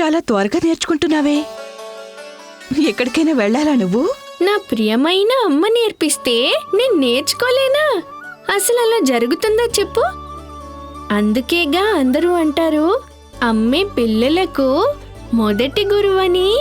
చాలా త్వరగా నేర్చుకుంటున్నావే. ఎక్కడికైనా వెళ్ళాలా నువ్వు? నా ప్రియమైన అమ్మ నేర్పిస్తే నేను నేర్చుకోలేనా? అసలు అలా జరుగుతుందా చెప్పు. అందుకేగా అందరూ అంటారు అమ్మే పిల్లలకు మొదటి గురువని.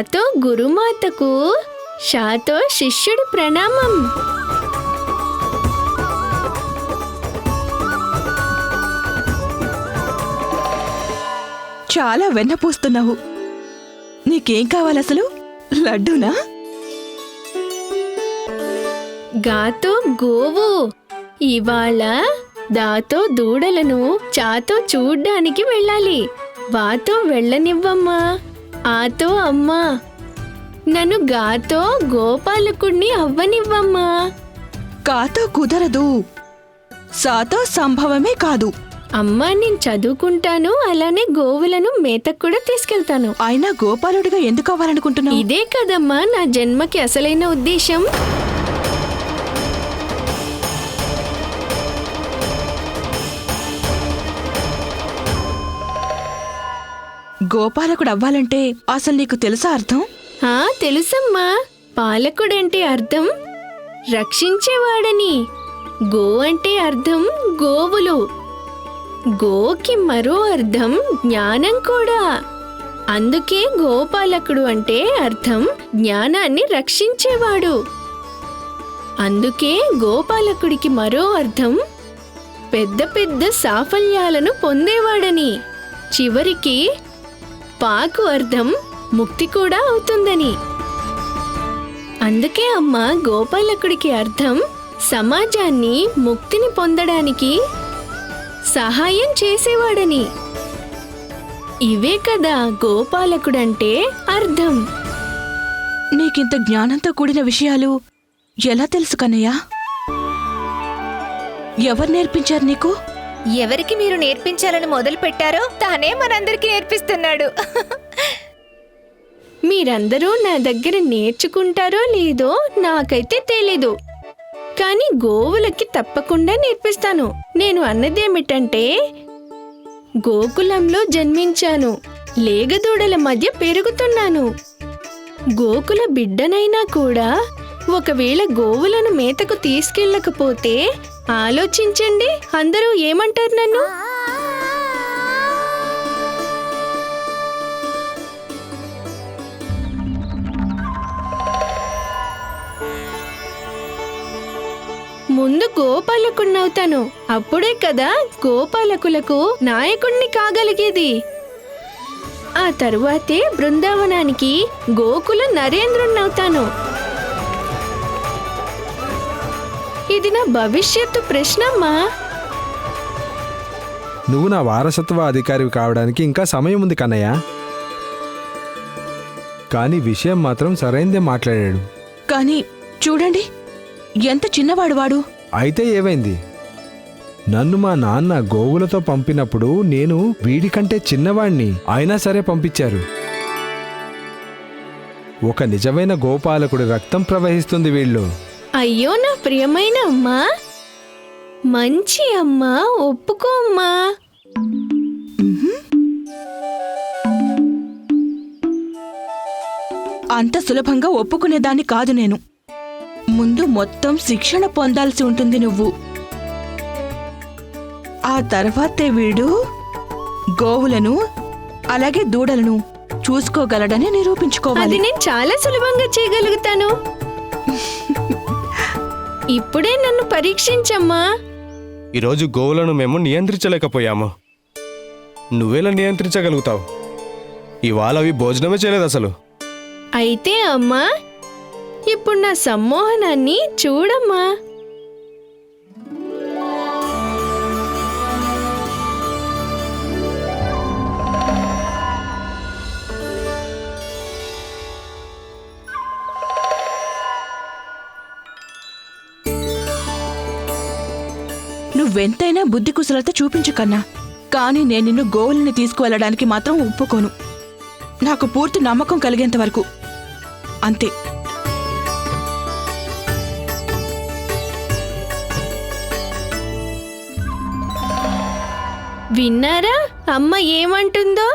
గాతో గురుమాతకు షాతో శిష్యుడి ప్రణామం. చాలా వెన్నపూస్తున్నావు నీకేం కావాలసలు లడ్డూనా? గాతో గోవు. ఇవాళ దాతో దూడలను చాతో చూడ్డానికి వెళ్ళాలి. వాతో వెళ్ళనివ్వమ్మా. ఆతో అమ్మా నన్ను గాతో గోపాలకుణ్ణి అవ్వనివ్వమ్మా. కాతో కుదరదు. సాతో సంభవమే కాదు. అమ్మా నేను చదువుకుంటాను అలానే గోవులను మేతకు కూడా తీసుకెళ్తాను. అయినా గోపాలుడిగా ఎందుకు అవ్వాలనుకుంటున్నావు? ఇదే కదమ్మా నా జన్మకి అసలైన ఉద్దేశం? గోపాలకుడు అవ్వాలంటే అసలు నీకు తెలుసా అర్థం? ఆ తెలుసమ్మా. పాలకుడంటే అర్థం రక్షించేవాడని. గో అంటే అర్థం గోవులు. గోకి మరో అర్థం జ్ఞానం కూడా. అందుకే గోపాలకుడు అంటే అర్థం జ్ఞానాన్ని రక్షించేవాడు. అందుకే గోపాలకుడికి మరో అర్థం పెద్ద పెద్ద సాఫల్యాలను పొందేవాడని. చివరికి పాకు అర్థం ముక్తి కూడా అవుతుందని. అందుకే అమ్మ గోపాలకుడికి అర్థం సమాజాన్ని ముక్తిని పొందడానికి సహాయం చేసేవాడని. ఇవే కదా గోపాలకుడంటే అర్థం. నీకింత జ్ఞానంతో కూడిన విషయాలు ఎలా తెలుసు కన్నయ్యా? ఎవరు నేర్పించారు నీకు? ఎవరికి మీరు నేర్పించాలని మొదలు పెట్టారో తానే మనందరికీ నేర్పిస్తున్నాడు. మీరందరూ నా దగ్గర నేర్చుకుంటారో లేదో నాకైతే తెలీదు. కానీ గోవులకి తప్పకుండా నేర్పిస్తాను. నేను అన్నదేమిటంటే గోకులంలో జన్మించాను. లేగదూడల మధ్య పెరుగుతున్నాను. గోకుల బిడ్డనైనా కూడా ఒకవేళ గోవులను మేతకు తీసుకెళ్ళకపోతే ఆలోచించండి. అందరూ ఏమంటారు నన్ను? ముందు గోపాలకుణ్ణవుతాను అప్పుడే కదా గోపాలకులకు నాయకుణ్ణి కాగలిగేది. ఆ తరువాతే బృందావనానికి గోకుల నరేంద్రుణ్ణవుతాను ఇది నా భవిష్యత్తు ప్రశ్నమ్మా. నువ్వు నా వారసత్వ అధికారివి కావడానికి ఇంకా సమయం ఉంది కన్నయ్య. కానీ విషయం మాత్రం సరైందే మాట్లాడాడు. కానీ చూడండి ఎంత చిన్నవాడు వాడు. అయితే ఏమైంది? నన్ను మా నాన్న గోవులతో పంపినప్పుడు నేను వీడికంటే చిన్నవాణ్ణి అయినా సరే పంపించారు. ఒక నిజమైన గోపాలకుడి రక్తం ప్రవహిస్తుంది వీళ్ళు. అయ్యో నా ప్రియమైన అమ్మా. మంచి అమ్మా ఒప్పుకో అమ్మా. అంత సులభంగా ఒప్పుకునేదాన్ని కాదు నేను. ముందు మొత్తం శిక్షణ పొందాల్సి ఉంటుంది నువ్వు. ఆ తర్వాతే వీడు గోవులను అలాగే దూడలను చూసుకోగలడని నిరూపించుకోవాలి. నేను చాలా సులభంగా చేయగలుగుతాను. ఇప్పుడే నన్ను పరీక్షించమ్మా. ఈరోజు గోవులను మేము నియంత్రించలేకపోయాము. నువ్వెలా నియంత్రించగలుగుతావు? ఇవాళ అవి భోజనమే చేయలేదు అసలు. అయితే అమ్మా ఇప్పుడు నా సమ్మోహనాన్ని చూడమ్మా. నువ్వెంతైనా బుద్ధి కుశలత చూపించు కన్నా. కానీ నేను నిన్ను గోవుల్ని తీసుకువెళ్ళడానికి మాత్రం ఒప్పుకోను. నాకు పూర్తి నమ్మకం కలిగేంత వరకు. అంతే. విన్నారా? అమ్మ ఏమంటుందో?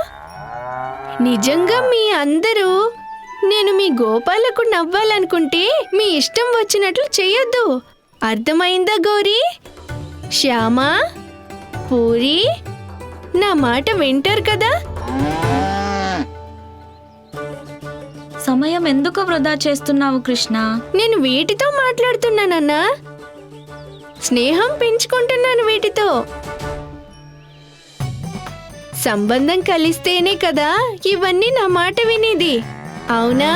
నిజంగా మీ అందరూ నేను మీ గోపాలకు నవ్వాలనుకుంటే మీ ఇష్టం వచ్చినట్లు చెయ్యొద్దు అర్థమైందా గౌరీ? శ్యామా పూరి నా మాట వింటారు కదా? సమయం ఎందుకు వృధా చేస్తున్నావు కృష్ణ? నేను వీటితో మాట్లాడుతున్నానన్నా. స్నేహం పెంచుకుంటున్నాను వీటితో. సంబంధం కలిస్తేనే కదా ఇవన్నీ నా మాట వినేది. అవునా?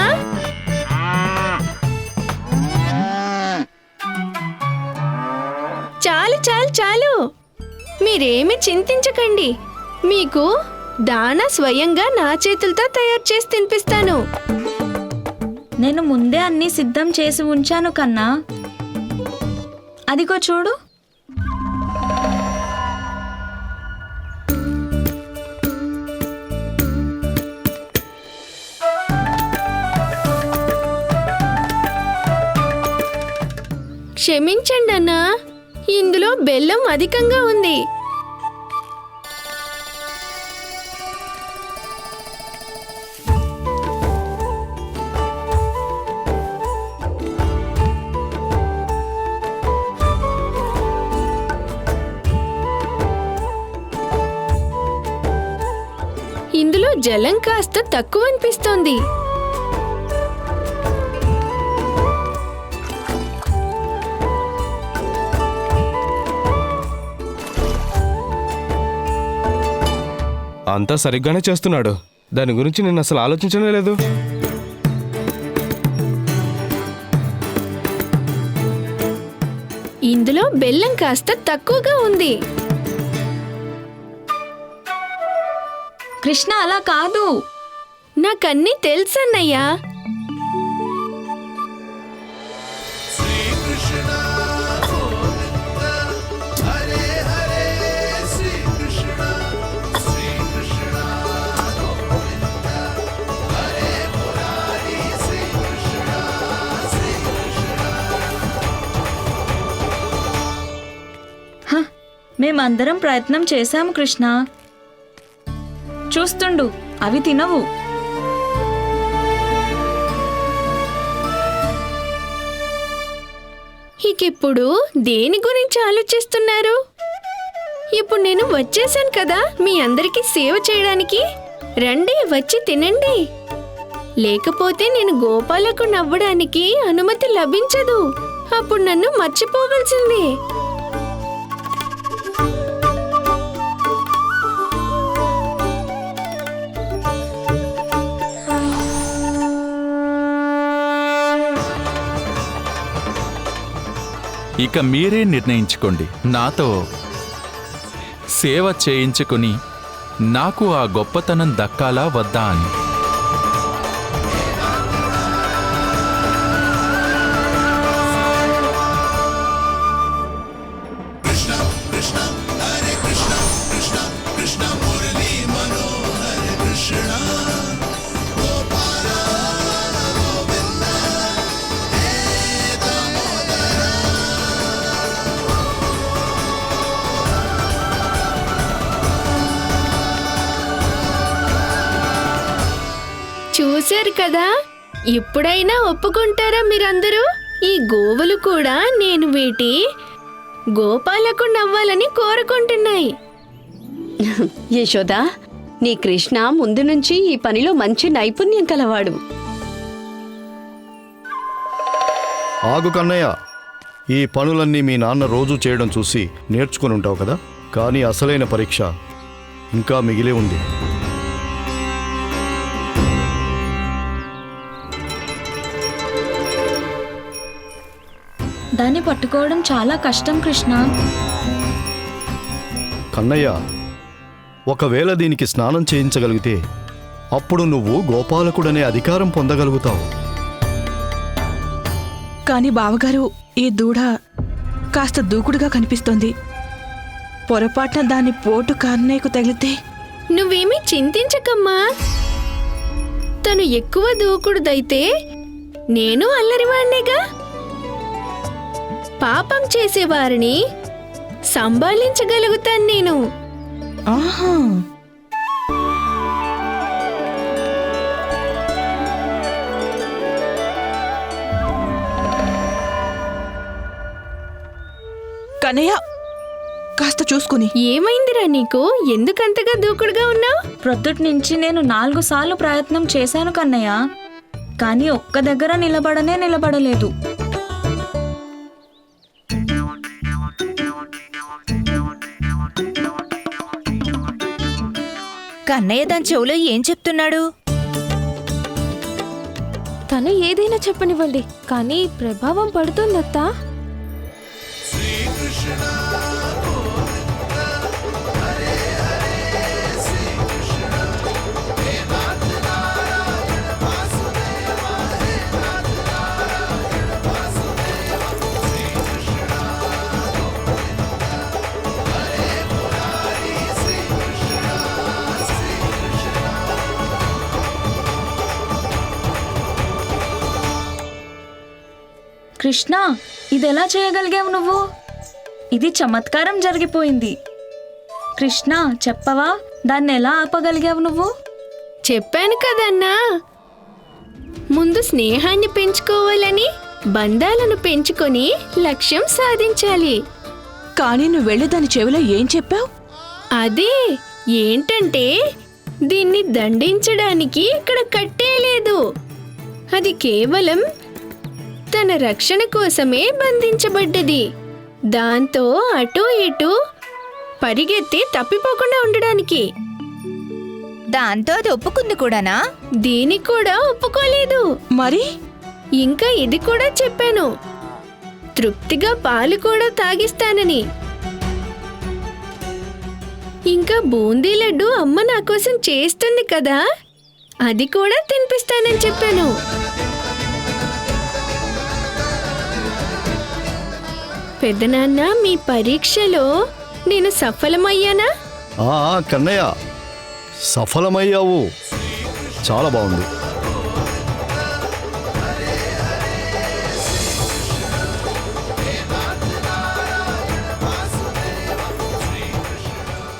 మీరేమి చింతించకండి. మీకు దానా స్వయంగా నా చేతులతో తయారు చేసి తినిపిస్తాను. నేను ముందే అన్ని సిద్ధం చేసి ఉంచాను కన్నా. అదిగో చూడు. క్షమించండి అన్నా ఇందులో బెల్లం అధికంగా ఉంది. ఇందులో జలం కాస్త తక్కువ అనిపిస్తోంది. అంతా సరిగ్గానే చేస్తున్నాడు. దాని గురించి నేను అసలు ఆలోచించనే లేదు. ఇందులో బెల్లం కాస్త తక్కువగా ఉంది. కృష్ణ అలా కాదు. నాకన్నీ తెలుసన్నయ్యా. మేమందరం ప్రయత్నం చేశాము కృష్ణ. చూస్తుండు అవి తినవు. ఇకిప్పుడు దేని గురించి ఆలోచిస్తున్నారు? ఇప్పుడు నేను వచ్చేసాను కదా మీ అందరికీ సేవ చేయడానికి. రండి వచ్చి తినండి. లేకపోతే నేను గోపాలకు నవ్వడానికి అనుమతి లభించదు. అప్పుడు నన్ను మర్చిపోవలసిందే. ఇక మీరే నిర్ణయించుకోండి. నాతో సేవ చేయించుకుని నాకు ఆ గొప్పతనం దక్కాలా వద్దా అని. చూశారు కదా? ఇప్పుడైనా ఒప్పుకుంటారా మీరందరూ? ఈ గోవులు కూడా నేను వీటి గోపాలకు నవ్వాలని కోరుకుంటున్నాయి. యశోదా నీ కృష్ణ ముందు నుంచి ఈ పనిలో మంచి నైపుణ్యం కలవాడు. ఆగు కన్నయ్య. ఈ పనులన్నీ మీ నాన్న రోజు చేయడం చూసి నేర్చుకుని ఉంటావు కదా? కానీ అసలైన పరీక్ష ఇంకా మిగిలే ఉంది. దాన్ని పట్టుకోవడం చాలా కష్టం కృష్ణ. కన్నయ్య ఒకవేళ దీనికి స్నానం చేయించగలిగితే అప్పుడు నువ్వు గోపాలకుడనే అధికారం పొందగలుగుతావు. కాని బావగారు ఈ దూడ కాస్త దూకుడుగా కనిపిస్తోంది. పొరపాటున దాని పోటు కన్నయ్యకు తగిలితే? నువ్వేమీ చింతించకమ్మా. తను ఎక్కువ దూకుడుదైతే నేను అల్లరివాణ్ణిగా? పాపం చేసేవారిని సంభాళించగలుగుతాను నేను. ఆహా. కన్నయ్య కాస్త చూసుకుని. ఏమైందిరా నీకు? ఎందుకంతగా దూకుడుగా ఉన్నావు? ప్రొద్దుటి నుంచి నేను నాలుగు సార్లు ప్రయత్నం చేశాను కన్నయ్య. కానీ ఒక్క దగ్గర నిలబడనే నిలబడలేదు. కన్నయ్య దాని చెవులో ఏం చెప్తున్నాడు? తను ఏదైనా చెప్పనివ్వండి కానీ ప్రభావం పడుతుందత్తా. కృష్ణ ఇదెలా చేయగలిగావు నువ్వు? ఇది చమత్కారం జరిగిపోయింది. కృష్ణ చెప్పవా? దాన్ని ఎలా ఆపగలిగావు నువ్వు? చెప్పాను కదన్నా. ముందు స్నేహాన్ని పెంచుకోవాలని బంధాలను పెంచుకొని లక్ష్యం సాధించాలి. కానీ నువ్వు వెళ్ళి దాని చెవిలో ఏం చెప్పావు? అదే ఏంటంటే దీన్ని దండించడానికి ఇక్కడ కట్టేయలేదు అది కేవలం తన రక్షణ కోసమే బంధించబడ్డది. దాంతో అటు ఇటు పరిగెత్తి తప్పిపోకుండా ఉండడానికి. దాంతో అది ఒప్పుకుంది కూడానా? దీనికి కూడా ఒప్పుకోలేదు. మరి? ఇంకా ఇది కూడా చెప్పాను. తృప్తిగా పాలు కూడా తాగిస్తానని. ఇంకా బూందీ లడ్డు అమ్మ నా కోసం చేస్తుంది కదా? అది కూడా తినిపిస్తానని చెప్పాను. పెద్దనాన్న మీ పరీక్షలో నేను సఫలమయ్యానా? ఆ, కన్నయ్య. సఫలమయ్యావు. చాలా బాగుంది.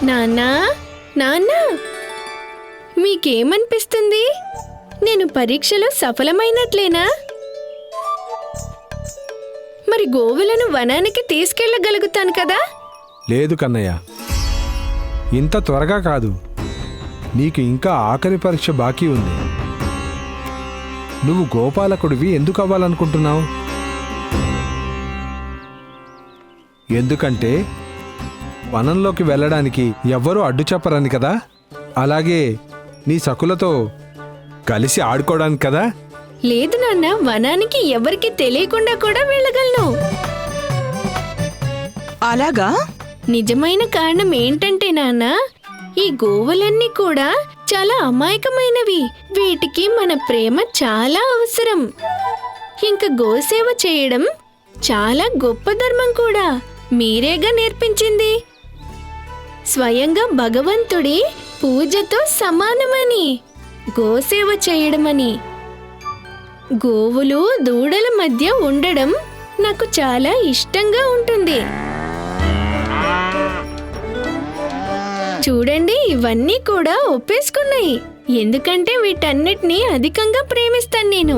నాన్నా నాన్న మీకేమనిపిస్తుంది? నేను పరీక్షలో సఫలమైనట్లేనా? మరి గోవులను వనానికి తీసుకెళ్ళగలుగుతాను కదా? లేదు కన్నయ్య. ఇంత త్వరగా కాదు. నీకు ఇంకా ఆఖరి పరీక్ష బాకీ ఉంది. నువ్వు గోపాలకుడివి ఎందుకు అవ్వాలనుకుంటున్నావు? ఎందుకంటే వనంలోకి వెళ్ళడానికి ఎవ్వరూ అడ్డు చెప్పరని కదా? అలాగే నీ సకులతో కలిసి ఆడుకోవడానికి కదా? లేదు నాన్న వనానికి ఎవరికి తెలియకుండా కూడా వెళ్ళగలను. అలాగా? నిజమైన కారణం ఏంటంటే నాన్న ఈ గోవులన్నీ కూడా చాలా అమాయకమైనవి. వీటికి మన ప్రేమ చాలా అవసరం. ఇంకా గోసేవ చేయడం చాలా గొప్ప ధర్మం కూడా. మీరేగా నేర్పించింది? స్వయంగా భగవంతుడి పూజతో సమానమని గోసేవ చేయడమని. గోవులు దూడల మధ్య ఉండడం నాకు చాలా ఇష్టంగా ఉంటుంది. చూడండి ఇవన్నీ కూడా ఒప్పేసుకున్నాయి. ఎందుకంటే వీటన్నిటినీ అధికంగా ప్రేమిస్తాను నేను.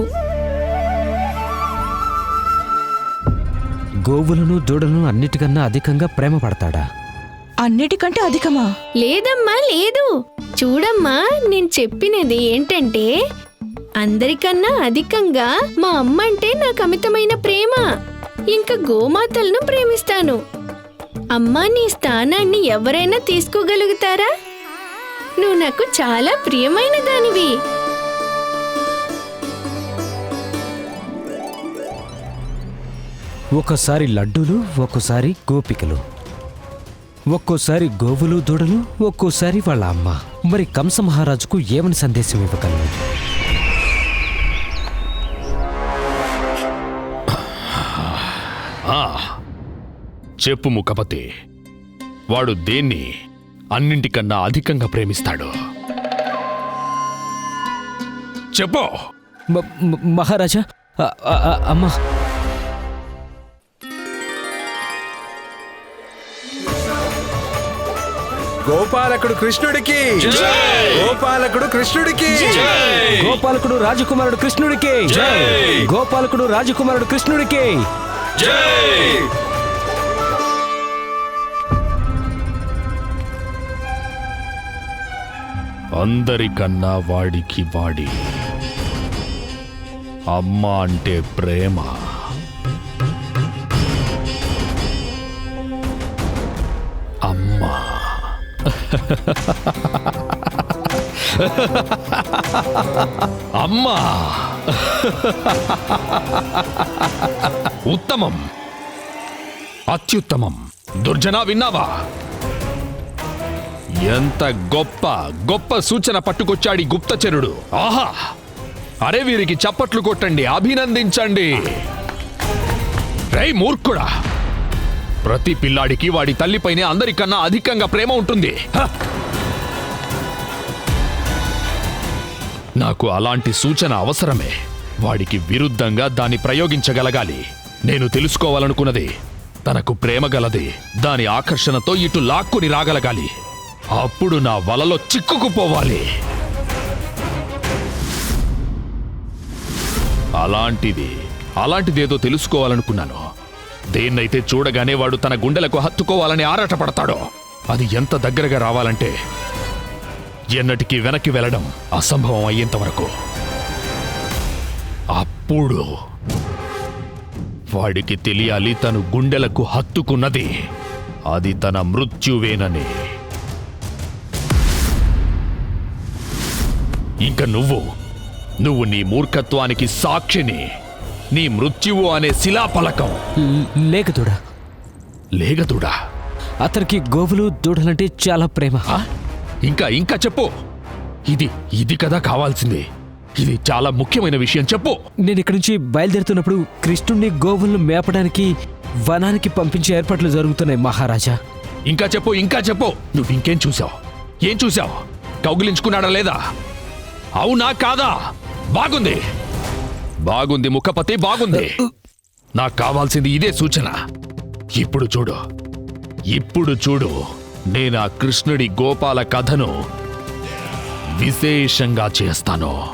గోవులను దూడలను అన్నిటికన్నా అధికంగా ప్రేమ పడతాడా అన్నిటికంటే అధికమా? లేదమ్మా లేదు. చూడమ్మా నేను చెప్పినది ఏంటంటే అందరికన్నా అధికంగా మా అమ్మ అంటే నాకు అమితమైన ప్రేమ. ఇంకా గోమాతలను ప్రేమిస్తాను. అమ్మా నీ స్థానాన్ని ఎవరైనా తీసుకోగలుగుతారా? నువ్వు నాకు చాలా ప్రియమైన దానివి. ఒక్కోసారి లడ్డూలు ఒక్కోసారి గోపికలు. ఒక్కోసారి గోవులు దూడలు ఒక్కోసారి వాళ్ళ అమ్మ. మరి కంస మహారాజుకు ఏమని సందేశం ఇవ్వగలను? చెప్పు ముఖపతి. వాడు దేన్ని అన్నింటికన్నా అధికంగా ప్రేమిస్తాడు? చెప్పు. మహారాజా అమ్మా. గోపాలకుడు కృష్ణుడికి. గోపాలకుడు కృష్ణుడికి. గోపాలకుడు రాజకుమారుడు కృష్ణుడికి. గోపాలకుడు రాజకుమారుడు కృష్ణుడికి. అందరికన్నా వాడికి వాడి. అమ్మ అంటే ప్రేమ. అమ్మ. అమ్మా. ఉత్తమం. అత్యుత్తమం. దుర్జన విన్నావా? ఎంత గొప్ప గొప్ప సూచన పట్టుకొచ్చాడి గుప్తచరుడు. ఆహా! అరే వీరికి చప్పట్లు కొట్టండి అభినందించండి. రై మూర్ఖుడా! ప్రతి పిల్లాడికి వాడి తల్లిపైనే అందరికన్నా అధికంగా ప్రేమ ఉంటుంది. నాకు అలాంటి సూచన అవసరమే. వాడికి విరుద్ధంగా దాన్ని ప్రయోగించగలగాలి. నేను తెలుసుకోవాలనుకున్నది తనకు ప్రేమ గలది. దాని ఆకర్షణతో ఇటు లాక్కుని రాగలగాలి. అప్పుడు నా వలలో చిక్కుకుపోవాలి. అలాంటిది అలాంటిదేదో తెలుసుకోవాలనుకున్నాను. దేన్నైతే చూడగానే వాడు తన గుండెలకు హత్తుకోవాలని ఆరాటపడతాడో అది ఎంత దగ్గరగా రావాలంటే ఎన్నటికీ వెనక్కి వెళ్ళడం అసంభవం అయ్యేంత వరకు. అప్పుడు వాడికి తెలియాలి తను గుండెలకు హత్తుకున్నది. అది తన మృత్యువేనని. ఇంక నువ్వు నువ్వు నీ మూర్ఖత్వానికి సాక్షిని నీ మృత్యువు అనే శిలాఫలకం. లేకదూడా లేగదుడా అతనికి గోవులు దూడలంటే చాలా ప్రేమ. ఆ? ఇంకా ఇంకా చెప్పు. ఇది ఇది కదా కావాల్సింది. ఇది చాలా ముఖ్యమైన విషయం చెప్పు. నేను ఇక్కడి నుంచి బయలుదేరుతున్నప్పుడు కృష్ణుణ్ణి గోవులను మేపడానికి వనానికి పంపించే ఏర్పాట్లు జరుగుతున్నాయి మహారాజా. ఇంకా చెప్పు ఇంకా చెప్పు. నువ్వు ఇంకేం చూసావు? ఏం చూసావు? కౌగిలించుకున్నాడా లేదా? అవునా కాదా? బాగుంది. బాగుంది ముఖపతి బాగుంది. నాకు కావాల్సింది ఇదే సూచన. ఇప్పుడు చూడు. ఇప్పుడు చూడు. నేను ఆ కృష్ణుడి గోపాల కథను విశేషంగా చేస్తాను.